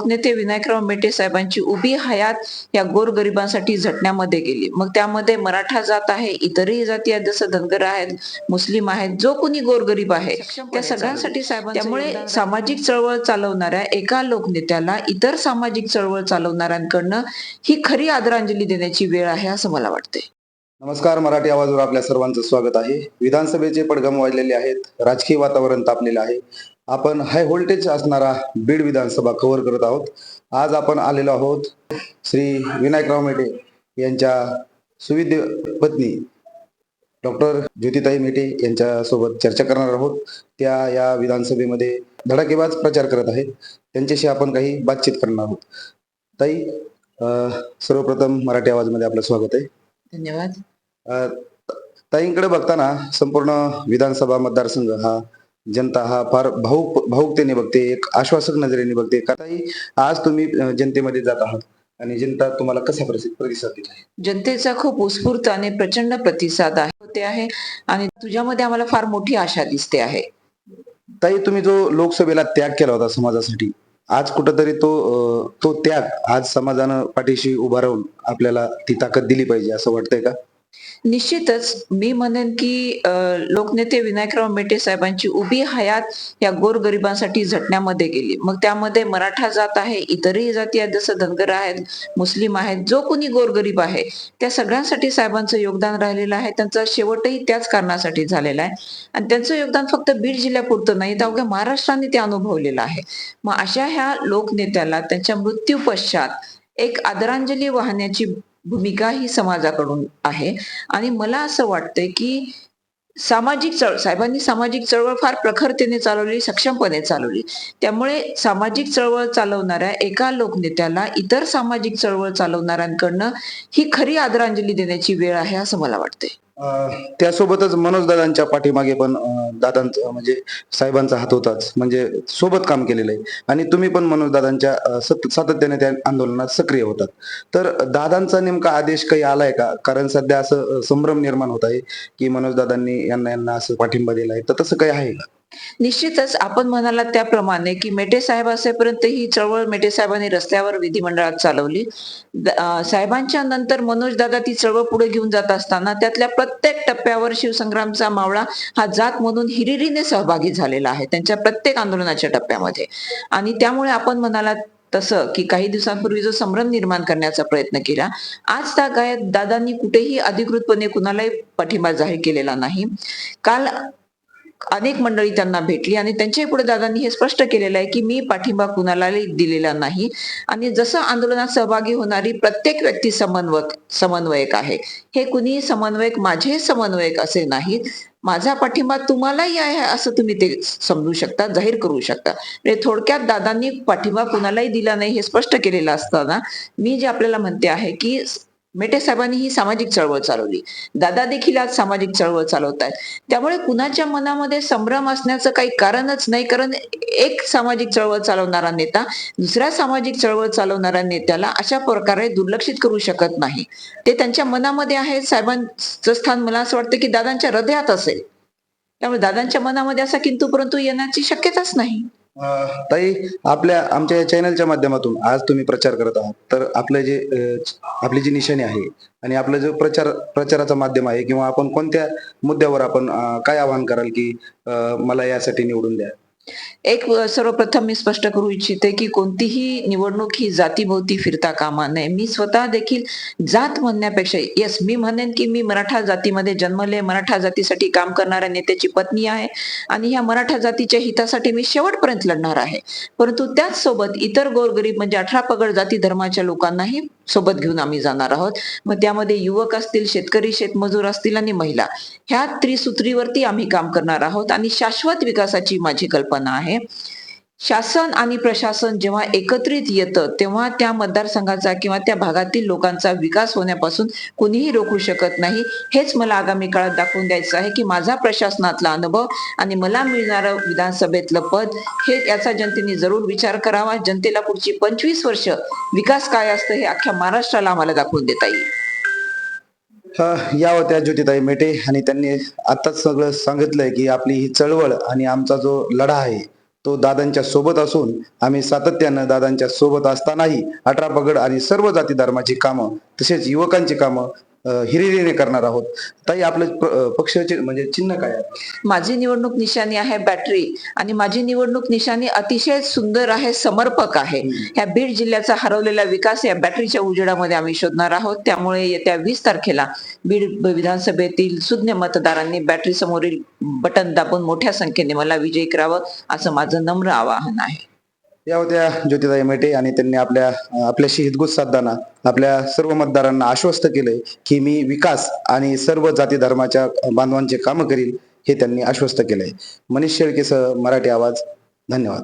लोकनेते विनायकराव मेटे साहेबांची उभी हयात या गोरगरिबांसाठी झटण्यामध्ये गेली. मग त्यामध्ये मराठा जात आहे इतरही जाती आहेत जसं धनगर आहेत मुस्लिम आहेत जो कोणी गोरगरीब आहे त्या सगळ्यांसाठी साहेब त्यामुळे सामाजिक चळवळ चालवणाऱ्या एका लोकनेत्याला इतर सामाजिक चळवळ चालवणाऱ्यांकडनं ही खरी आदरांजली देण्याची वेळ आहे असं मला वाटते नमस्कार मराठी आवाजवर आपल्या सर्वांचं स्वागत आहे. विधानसभेचे पडघम वाजलेले आहेत राजकीय वातावरण तापलेलं आहे. आपण हाय व्होल्टेज असणारा बीड विधानसभा कव्हर करत आहोत. आज आपण आलेलो आहोत श्री विनायकराव मेटे यांच्या सुविद्य पत्नी डॉक्टर ज्योतिताई मेटे यांच्या सोबत चर्चा करणार आहोत. त्या या विधानसभेमध्ये धडाकेबाज प्रचार करत आहेत. त्यांच्याशी आपण काही बातचीत करणार आहोत. ताई सर्वप्रथम मराठी आवाजमध्ये आपलं स्वागत आहे. धन्यवाद. ताईंकडे बघताना संपूर्ण विधानसभा मतदारसंघ हा जनता हा फार भाऊक भाऊकतेने बघते एक आश्वासक नजरेने बघते. का ताई आज तुम्ही जनतेमध्ये जात आहात आणि जनता तुम्हाला कसा प्रतिसाद देत आहे? जनतेचा खूप उत्स्फूर्त आणि प्रचंड प्रतिसाद आहे होते आहे आणि तुझ्यामध्ये आम्हाला फार मोठी आशा दिसते आहे. ताई तुम्ही जो लोकसभेला त्याग केला होता समाजासाठी आज कुठंतरी तो तो त्याग आज समाजानं पाठीशी उभा राहून आपल्याला ती ताकद दिली पाहिजे असं वाटतंय का? निश्चितच मी म्हणेन की लोकनेते विनायकराव मेटे साहेबांची उभी हयात या गोरगरिबांसाठी झटण्यामध्ये गेली. मग त्यामध्ये मराठा जात आहे इतरही जाती आहेत जसं धनगर आहेत मुस्लिम आहेत जो कोणी गोरगरीब आहे त्या सगळ्यांसाठी साहेबांचं योगदान राहिलेलं आहे. त्यांचा शेवटही त्याच कारणासाठी झालेला आहे. आणि त्यांचं योगदान फक्त बीड जिल्ह्यापुरतं नाही तर अवघ्या महाराष्ट्राने ते अनुभवलेलं आहे. मग अशा ह्या लोकनेत्याला त्यांच्या मृत्यू पश्चात एक आदरांजली वाहण्याची भूमिका ही समाजाकडून आहे. आणि मला असं वाटतंय की सामाजिक चळ साहेबांनी सामाजिक चळवळ फार प्रखरतेने चालवली सक्षमपणे चालवली. त्यामुळे सामाजिक चळवळ चालवणाऱ्या एका लोकनेत्याला इतर सामाजिक चळवळ चालवणाऱ्यांकडनं ही खरी आदरांजली देण्याची वेळ आहे असं मला वाटतंय. त्यासोबतच मनोज दादांच्या पाठीमागे पण दादांचा म्हणजे साहेबांचा हात होताच. म्हणजे सोबत काम केलेलं आहे. आणि तुम्ही पण मनोज दादांच्या सातत्याने त्या आंदोलनात सक्रिय होतात. तर दादांचा नेमका आदेश काही आलाय का? कारण सध्या असं संभ्रम निर्माण होत आहे की मनोज दादांनी यांना यांना असं पाठिंबा दिला आहे तर तसं काही आहे का? निश्चितच आपण म्हणाला त्याप्रमाणे की मेटे साहेब असेपर्यंत ही चळवळ मेटे साहेबांनी रस्त्यावर विधिमंडळात चालवली. साहेबांच्या नंतर मनोज दादा ती चळवळ पुढे घेऊन जात असताना त्यातल्या प्रत्येक टप्प्यावर शिवसंग्रामचा मावळा हा जात म्हणून हिरिरीने सहभागी झालेला आहे त्यांच्या प्रत्येक आंदोलनाच्या टप्प्यामध्ये. आणि त्यामुळे आपण म्हणाला तसं की काही दिवसांपूर्वी जो संभ्रम निर्माण करण्याचा प्रयत्न केला आज त्या गायत दादांनी कुठेही अधिकृतपणे कुणालाही पाठिंबा जाहीर केलेला नाही. काल अनेक मंडळी त्यांना भेटली आणि त्यांच्याही पुढे दादांनी हे स्पष्ट केलेलं आहे की मी पाठिंबा कुणालाही दिलेला नाही. आणि जसं आंदोलनात सहभागी होणारी प्रत्येक व्यक्ती समन्वयक समन्वयक आहे. हे कुणी समन्वयक माझे समन्वयक असे नाहीत. माझा पाठिंबा तुम्हालाही आहे असं तुम्ही ते समजू शकता जाहीर करू शकता. म्हणजे थोडक्यात दादांनी पाठिंबा कुणालाही दिला नाही हे स्पष्ट केलेलं असताना मी जे आपल्याला म्हणते आहे की मेटे साहेबांनी ही सामाजिक चळवळ चालवली. दादा देखील आज सामाजिक चळवळ चालवत आहेत त्यामुळे कुणाच्या मनामध्ये संभ्रम असण्याचं काही कारणच नाही कारण एक सामाजिक चळवळ चालवणारा नेता दुसऱ्या सामाजिक चळवळ चालवणाऱ्या नेत्याला अशा प्रकारे दुर्लक्षित करू शकत नाही. ते त्यांच्या मनामध्ये आहे. साहेबांचं स्थान मला असं वाटतं की दादांच्या हृदयात असेल. त्यामुळे दादांच्या मनामध्ये असा किंतु परंतु येण्याची शक्यताच नाही. ताई आपल्या आमच्या या चॅनलच्या माध्यमातून आज तुम्ही प्रचार करत आहात. तर आपलं जे आपली जी निशाणी आहे आणि आपलं जो प्रचार प्रचाराचं माध्यम आहे किंवा आपण कोणत्या मुद्द्यावर आपण काय आवाहन कराल की मला यासाठी निवडून द्या. एक सर्वप्रथम मी स्पष्ट करू इच्छिते की कोणतीही निवडणूक ही जातीभोवती फिरता कामा नये. मी स्वतः देखील जात म्हणण्यापेक्षा येस मी म्हणेन की मी मराठा जातीमध्ये जन्मले मराठा जातीसाठी काम करणाऱ्या नेत्याची पत्नी आहे आणि ह्या मराठा जातीच्या हितासाठी मी शेवटपर्यंत लढणार आहे. परंतु त्याच सोबत इतर गोरगरीब म्हणजे अठरा पगड जाती धर्माच्या लोकांनाही सोबत घेऊन आम्ही जाणार आहोत. मग त्यामध्ये युवक असतील शेतकरी शेतमजूर असतील आणि महिला ह्या त्रिसूत्रीवरती आम्ही काम करणार आहोत. आणि शाश्वत विकासाची माझी कल्पना आहे. शासन आणि प्रशासन जेव्हा एकत्रित येतं तेव्हा त्या मतदारसंघाचा किंवा त्या भागातील लोकांचा विकास होण्यापासून कुणीही रोखू शकत नाही. हेच मला आगामी काळात दाखवून द्यायचं आहे की माझा प्रशासनातला अनुभव आणि मला मिळणारं विधानसभेतलं पद हे याचा जनतेने जरूर विचार करावा. जनतेला पुढची पंचवीस वर्ष विकास काय असतं हे अख्ख्या महाराष्ट्राला आम्हाला दाखवून देता येईल. या होत्या ज्योतिताई मेटे आणि त्यांनी आताच सगळं सांगितलंय की आपली ही चळवळ आणि आमचा जो लढा आहे तो दादांच्या सोबत असून आम्ही सातत्यानं दादांच्या सोबत असतानाही अठरा पगड आणि सर्व जाती धर्माची कामं तसेच युवकांची कामं अं, हिरिरीने करणार आहोत. ताई आपलं पक्षाचे म्हणजे चिन्ह काय माझी निवडणूक निशाणी आहे बॅटरी आणि माझी निवडणूक निशाणी अतिशय सुंदर आहे समर्पक आहे. ह्या बीड जिल्ह्याचा हरवलेला विकास या बॅटरीच्या उजेडामध्ये आम्ही शोधणार आहोत. त्यामुळे येत्या वीस तारखेला बीड विधानसभेतील सुज्ञ मतदारांनी बॅटरी समोरील बटन दाबून मोठ्या संख्येने मला विजयी करावं असं माझं नम्र आवाहन आहे. या होत्या ज्योतिताई मेटे आणि त्यांनी आपल्या आपल्याशी हितगुज साधताना आपल्या सर्व मतदारांना आश्वस्त केलंय की मी विकास आणि सर्व जाती धर्माच्या बांधवांचे कामं करील हे त्यांनी आश्वस्त केलंय. मनीष शेळकेसह मराठी आवाज धन्यवाद.